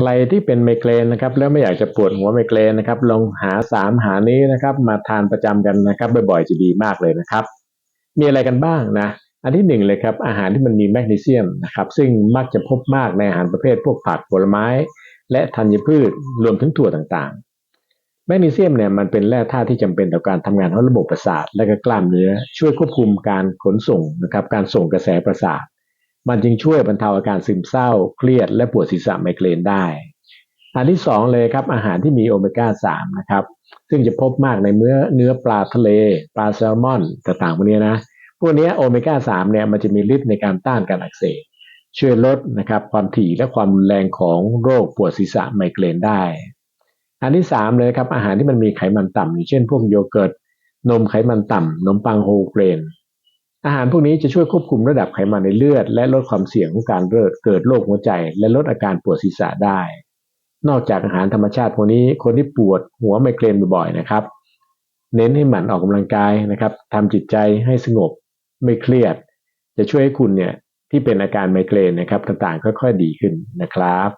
ใครที่เป็นไมเกรนนะครับแล้วไม่อยากจะปวดหัวไมเกรนนะครับลองหาสามหานี้นะครับมาทานประจำกันนะครับบ่อยๆจะดีมากเลยนะครับ มีอะไรกันบ้างนะอันที่หนึ่งเลยครับอาหารที่มันมีแมกนีเซียมนะครับซึ่งมักจะพบมากในอาหารประเภทพวกผักผลไม้ และธัญพืชรวมถึงถั่วต่างๆ แมกนีเซียมเนี่ยมันเป็นแร่ธาตุที่จำเป็นต่อการทำงานของระบบประสาทและก็กล้ามเนื้อช่วยควบคุมการขนส่งนะครับการส่งกระแสประสาท มันจึงช่วยบรรเทาอาการซึมเศร้า เครียด และปวดศีรษะไมเกรนได้ อันที่สองเลยครับอาหารที่มีโอเมก้า3นะครับซึ่งจะพบมากในเนื้อเนื้อปลาทะเล ปลาแซลมอนต่างๆพวกนี้นะพวกนี้โอเมก้า3เนี่ยมันจะมีฤทธิ์ในการต้านการอักเสบช่วยลดนะครับความถี่และความรุนแรงของโรคปวดศีรษะไมเกรนได้ อันที่สามเลยครับอาหารที่มันมีไขมันต่ำอย่างเช่นพวกโยเกิร์ตนมไขมันต่ำนมปังโฮเกรน อาหารพวกนี้จะช่วยควบคุมระดับไขมันในเลือด และลดความเสี่ยงของการเกิดโรคหัวใจ และลดอาการปวดศีรษะได้ นอกจากอาหารธรรมชาติพวกนี้คนที่ปวดหัวไมเกรนบ่อยๆนะครับ เน้นให้หมั่นออกกำลังกายนะครับทำจิตใจให้สงบไม่เครียด จะช่วยให้คุณเนี่ยที่เป็นอาการไมเกรนนะครับต่างๆ ค่อยๆดีขึ้นนะครับ